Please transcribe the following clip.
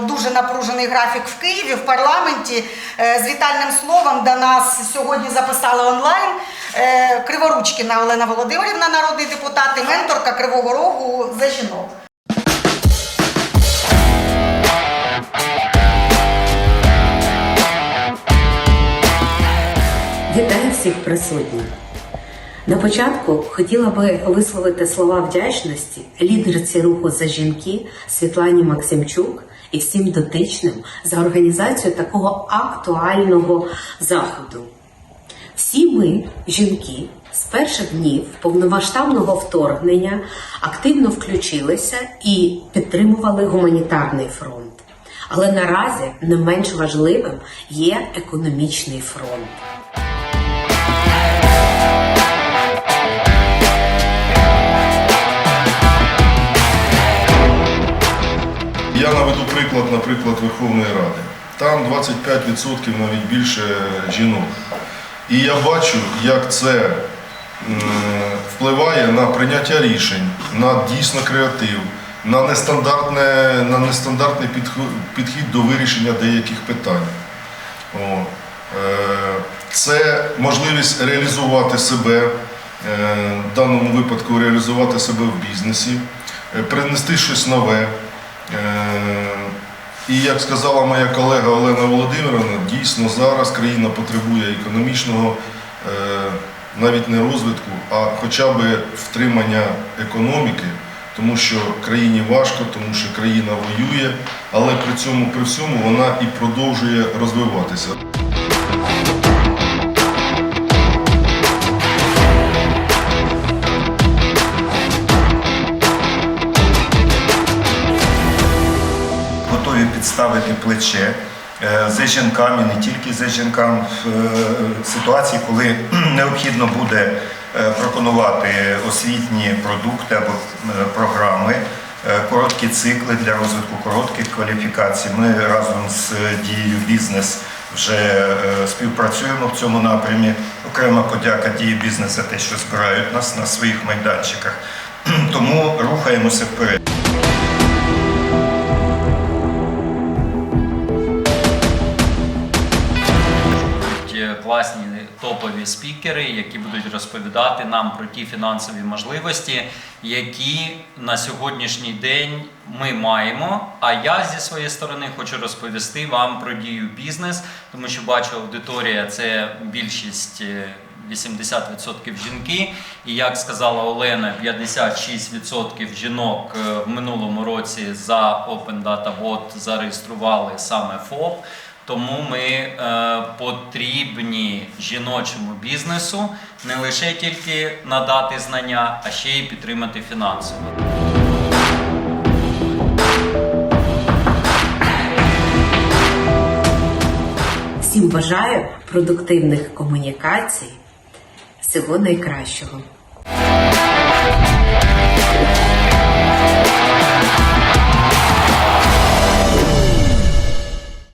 дуже напружений графік в Києві в парламенті. Е, З вітальним словом до нас сьогодні записали онлайн е, Криворучкіна Олена Володимирівна, народний депутат і менторка Кривого Рогу за жінок. Вітаю всіх присутніх. На початку хотіла би висловити слова вдячності лідерці руху за жінки Світлані Максимчук і всім дотичним за організацію такого актуального заходу. Всі ми, жінки, з перших днів повномасштабного вторгнення активно включилися і підтримували гуманітарний фронт. Але наразі не менш важливим є економічний фронт. Приклад, наприклад, Верховної Ради. Там 25% навіть більше жінок. І я бачу, як це впливає на прийняття рішень, на дійсно креатив, на, нестандартне, на нестандартний підхід до вирішення деяких питань. Е, Це можливість реалізувати себе, е, в даному випадку реалізувати себе в бізнесі, е, принести щось нове. І як сказала моя колега Олена Володимировна, дійсно зараз країна потребує економічного е, навіть не розвитку, а хоча б втримання економіки, тому що країні важко, тому що країна воює, але при цьому при всьому вона і продовжує розвиватися. Підставити плече е, за жінками, не тільки за жінкам в е, ситуації, коли необхідно буде е, пропонувати освітні продукти або програми, короткі цикли для розвитку коротких кваліфікацій. Ми разом з дією бізнес вже співпрацюємо в цьому напрямі. Окрема подяка дії бізнес за те, що збирають нас на своїх майданчиках. Тому рухаємося вперед. Класні топові спікери, які будуть розповідати нам про ті фінансові можливості, які на сьогоднішній день ми маємо. А я зі своєї сторони хочу розповісти вам про дію бізнес, тому що бачу, аудиторія це більшість. е, 80% жінки, і як сказала Олена, 56% жінок е, в минулому році за Open Data Bot зареєстрували саме ФОП. Тому ми е, потрібні жіночому бізнесу не лише тільки надати знання, а ще й підтримати фінансово. Всім бажаю продуктивних комунікацій, всього найкращого.